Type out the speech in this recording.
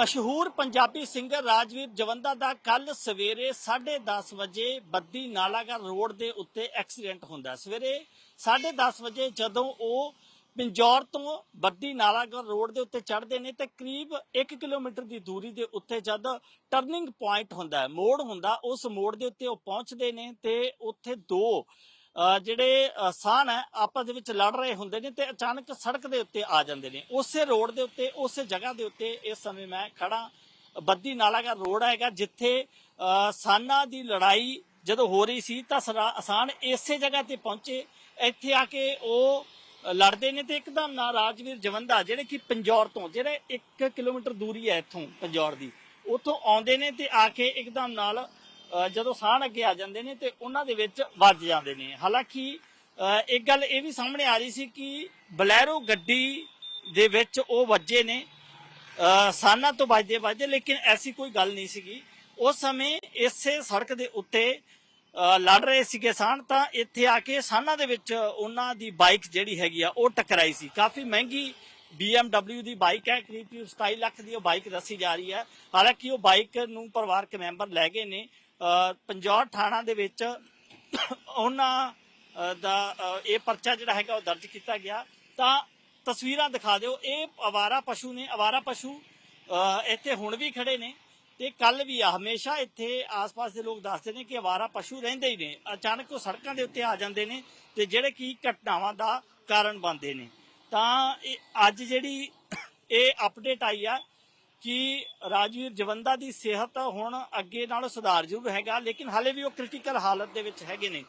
ਮਸ਼ਹੂਰ ਪੰਜਾਬੀ ਸਿੰਗਰ ਰਾਜਵੀਰ ਜਵੰਦਾ ਦਾ ਕੱਲ ਸਵੇਰੇ 10:30 ਵਜੇ ਬੱਦੀ ਨਾਲਾਗਰ ਰੋਡ ਦੇ ਉੱਤੇ ਐਕਸੀਡੈਂਟ ਹੁੰਦਾ ਹੈ। ਸਵੇਰੇ 10:30 ਵਜੇ ਜਦੋਂ ਉਹ ਪਿੰਜੌਰ ਤੋਂ ਬੱਦੀ ਨਾਲਾਗਰ ਰੋਡ ਦੇ ਉੱਤੇ ਚੜ੍ਹਦੇ ਨੇ ਤੇ ਕਰੀਬ 1 ਕਿਲੋਮੀਟਰ ਦੀ ਦੂਰੀ ਦੇ ਉੱਤੇ ਜਦ ਟਰਨਿੰਗ ਪੁਆਇੰਟ ਹੁੰਦਾ ਮੋੜ ਹੁੰਦਾ, ਉਸ ਮੋੜ ਦੇ ਉੱਤੇ ਉਹ ਪਹੁੰਚਦੇ ਨੇ ਤੇ ਉੱਥੇ ਦੋ ਜਿਹੜੇ ਅ, ਸਾਨ ਹੈ ਆਪਸ ਦੇ ਵਿੱਚ ਲੜ ਰਹੇ ਹੁੰਦੇ ਨੇ ਤੇ ਅਚਾਨਕ ਸੜਕ ਦੇ ਉੱਤੇ ਆ ਜਾਂਦੇ ਨੇ। ਉਸੇ ਰੋਡ ਦੇ ਉੱਤੇ ਉਸੇ ਜਗ੍ਹਾ ਦੇ ਉੱਤੇ ਇਸ ਸਮੇਂ ਮੈਂ ਖੜਾ। ਬੱਦੀ ਨਾਲਾਗਰ ਰੋਡ ਹੈਗਾ ਜਿੱਥੇ ਅ, ਦੀ ਲੜਾਈ ਜਦੋਂ ਹੋ ਰਹੀ ਸੀ ਤਾਂ ਸਰਾ- ਆਸਾਨ ਇਸੇ ਜਗ੍ਹਾ ਤੇ ਪਹੁੰਚੇ। ਇੱਥੇ ਆ ਕੇ ਉਹ ਲੜਦੇ ਨੇ ਤੇ ਇੱਕਦਮ ਨਾ ਰਾਜਵੀਰ ਜਵੰਦਾ ਜਿਹੜੇ ਕਿ ਪੰਜੌਰ ਤੋਂ ਜਿਹੜੇ 1 ਕਿਲੋਮੀਟਰ ਦੂਰੀ ਹੈ ਇੱਥੋਂ ਪੰਜੌਰ ਦੀ ਉੱਥੋਂ ਆਉਂਦੇ ਨੇ ਤੇ ਆ ਕੇ ਇੱਕਦਮ ਨਾਲ ਜਦੋਂ ਸਾਹਣ ਅੱਗੇ ਆ ਜਾਂਦੇ ਨੇ ਤੇ ਉਹਨਾਂ ਦੇ ਵਿੱਚ ਵੱਜ ਜਾਂਦੇ ਨੇ। ਹਾਲਾਂਕਿ ਇੱਕ ਗੱਲ ਇਹ ਵੀ ਸਾਹਮਣੇ ਆ ਰਹੀ ਸੀ ਕਿ ਬਲੈਰੋ ਗੱਡੀ ਦੇ ਵਿੱਚ ਉਹ ਵੱਜੇ ਨੇ। ਸਾਨਾ ਤੋਂ ਵੱਜਦੇ ਵੱਜਦੇ, ਲੇਕਿਨ ਐਸੀ ਕੋਈ ਗੱਲ ਨਹੀਂ ਸੀਗੀ। ਉਸ ਸਮੇਂ ਇਸੇ ਸੜਕ ਦੇ ਉੱਤੇ ਲੜ ਰਹੇ ਸੀਗੇ ਸਾਨ, ਤਾਂ ਇੱਥੇ ਆ ਕੇ ਸਾਨਾ ਦੇ ਵਿੱਚ ਉਹਨਾਂ ਦੀ ਬਾਈਕ ਜਿਹੜੀ ਹੈਗੀ ਆ, ਉਹ ਟਕਰਾਈ ਸੀ। ਕਾਫੀ ਮਹਿੰਗੀ BMW ਦੀ ਬਾਈਕ ਹੈ ਕਰੀਬ ਕਰੀਬ 27 ਲੱਖ ਦੀ ਉਹ ਬਾਈਕ ਦੱਸੀ ਜਾ ਰਹੀ ਹੈ। ਹਾਲਾਂਕਿ ਉਹ ਬਾਈਕ ਨੂੰ ਪਰਿਵਾਰਕ ਮੈਂਬਰ ਲੈ ਗਏ ਨੇ। ਪੰਜੌਰ ਥਾਣਾ ਦੇ ਵਿੱਚ ਉਹਨਾਂ ਦਾ ਇਹ ਪਰਚਾ ਜਿਹੜਾ ਹੈਗਾ ਉਹ ਦਰਜ ਕੀਤਾ ਗਿਆ। ਤਾਂ ਤਸਵੀਰਾਂ ਦਿਖਾ ਦਿਓ। ਇਹ ਅਵਾਰਾ ਪਸ਼ੂ ਨੇ। ਅਵਾਰਾ ਪਸ਼ੂ ਅ, ਇੱਥੇ ਹੁਣ ਵੀ ਖੜੇ ਨੇ ਤੇ ਕੱਲ ਵੀ ਆ। ਹਮੇਸ਼ਾ ਇੱਥੇ ਆਸ-ਪਾਸ ਦੇ ਲੋਕ ਦੱਸਦੇ ਨੇ ਕਿ ਅਵਾਰਾ ਪਸ਼ੂ ਰਹਿੰਦੇ ਹੀ ਨੇ। ਅਚਾਨਕ ਉਹ ਸੜਕਾਂ ਦੇ ਉੱਤੇ ਆ ਜਾਂਦੇ ਨੇ ਤੇ ਜਿਹੜੇ ਕੀ ਘਟਨਾਵਾਂ ਦਾ ਕਾਰਨ ਬਣਦੇ ਨੇ। ਤਾਂ ਇਹ ਅੱਜ ਜਿਹੜੀ ਇਹ ਅਪਡੇਟ ਆਈ ਆ ਕਿ ਰਾਜਵੀਰ ਜਵੰਦਾ ਦੀ ਸਿਹਤ ਹੁਣ ਅੱਗੇ ਨਾਲੋਂ ਸੁਧਾਰ ਹੈਗਾ, ਲੇਕਿਨ ਹਾਲੇ ਵੀ ਉਹ ਕ੍ਰਿਟੀਕਲ ਹਾਲਤ ਦੇ ਵਿੱਚ ਹੈਗੇ ਨੇ।